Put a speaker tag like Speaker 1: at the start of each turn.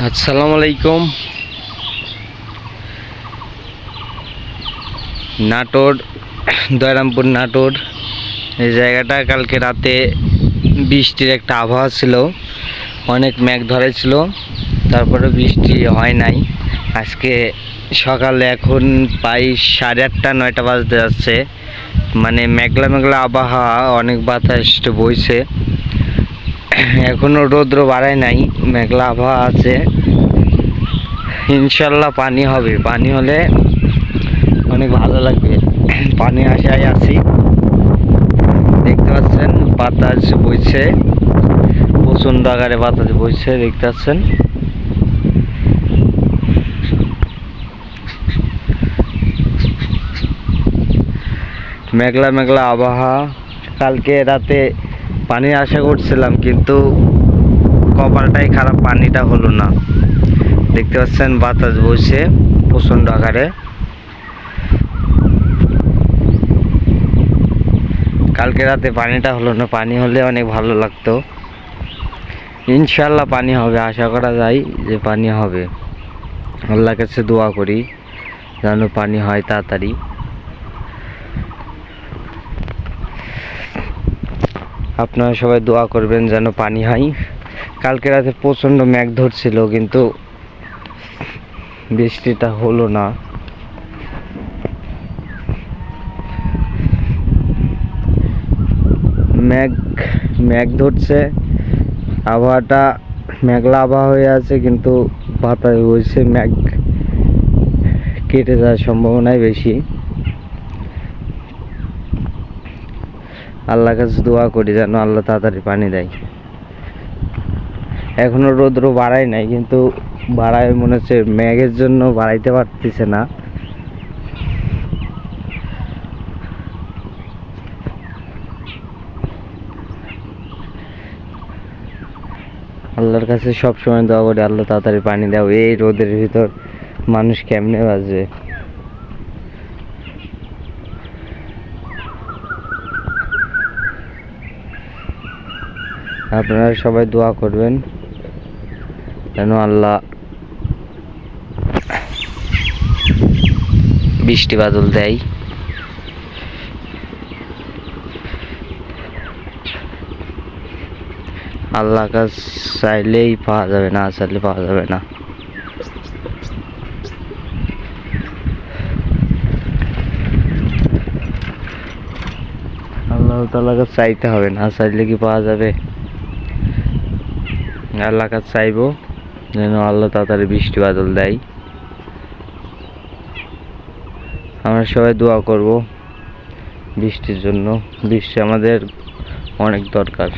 Speaker 1: আসসালামু আলাইকুম। নাটোর, দয়রামপুর নাটোর। এই জায়গাটা কালকে রাতে বৃষ্টির একটা আবহাওয়া ছিল। অনেক মেঘ ধরেছিল। তারপরে বৃষ্টি হয় নাই। আজকে সকালে এখন প্রায় সাড়ে আটটা, নয়টা বাজতে যাচ্ছে। মানে মেঘলা মেঘলা আবহাওয়া, অনেক বাতাস বইছে। এখনও রৌদ্র বাড়ায় নাই, মেঘলা আবহাওয়া আছে। ইনশাল্লাহ পানি হবে, পানি হলে অনেক ভালো লাগবে। পানি আশায় আছি। দেখতে পাচ্ছেন, বাতাস বইছে, প্রচণ্ড আকারে বাতাস বইছে, দেখতে পাচ্ছেন। মেঘলা মেঘলা আবহাওয়া। কালকে রাতে পানির আশা করছিলাম, কিন্তু কপালটাই খারাপ, পানিটা হলো না। দেখতে পাচ্ছেন বাতাস বইছে প্রচণ্ড আকারে। কালকে রাতে পানিটা হলো না, পানি হলে অনেক ভালো লাগতো। ইনশাল্লাহ পানি হবে, আশা করা যায় যে পানি হবে। আল্লাহর কাছে দোয়া করি, যেন পানি হয় তাড়াতাড়ি। আপনারা সবাই দোয়া করবেন যেন পানি হয়। কালকে রাতে প্রচণ্ড মেঘ ধরছিল, কিন্তু বৃষ্টিটা হলো না। মেঘ মেঘ ধরছে, আবহাওয়াটা মেঘলা আবহাওয়া হয়ে আছে, কিন্তু বাতাস বইছে, মেঘ কেটে যাওয়ার সম্ভাবনাই বেশি। আল্লাহর কাছে দোয়া করি যেন আল্লাহ তাড়াতাড়ি পানি দেয়। এখনও রৌদ্র বাড়ায় নাই, কিন্তু বাড়ায় মনে হচ্ছে মেঘের জন্য বাড়াইতে পারতেছে না। আল্লাহর কাছে সব সময় দোয়া করি, আল্লাহ তাড়াতাড়ি পানি দাও, এই রোদের ভিতর মানুষ কেমনে বাজবে আপনারা সবাই দোয়া করবেন যেন আল্লাহ বৃষ্টি বাদল দেয়। আল্লাহ কাজ চাইলেই পাওয়া যাবে না চাইলে পাওয়া যাবে না। আল্লাহ তাআলার কাছে চাইতে হবে, না চাইলে কি পাওয়া যাবে? আল্লাহ কাছে চাইব, যেন আল্লাহ তাড়াতাড়ি বৃষ্টি বাদল দেয়। আমরা সবাই দোয়া করব বৃষ্টির জন্য। বৃষ্টি আমাদের অনেক দরকার।